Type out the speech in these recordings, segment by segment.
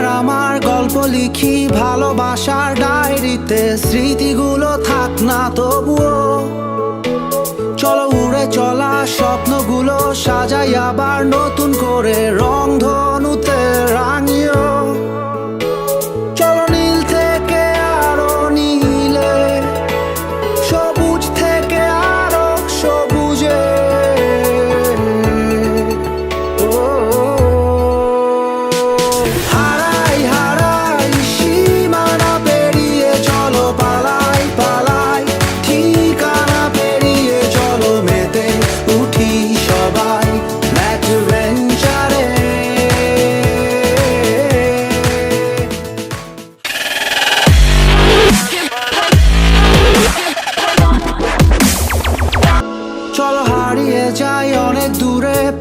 তোমার আমার গল্প লিখি ভালোবাসার ডায়েরিতে, স্মৃতিগুলো থাক না তবুও। চলো উড়ে চলা স্বপ্নগুলো সাজাই আবার নতুন করে রং ধনুতে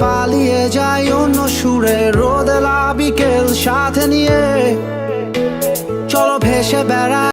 পালিয়ে যাই অন্য সুরে রোদেলা বিকেল সাথে নিয়ে। চলো ভেসে বেড়াই।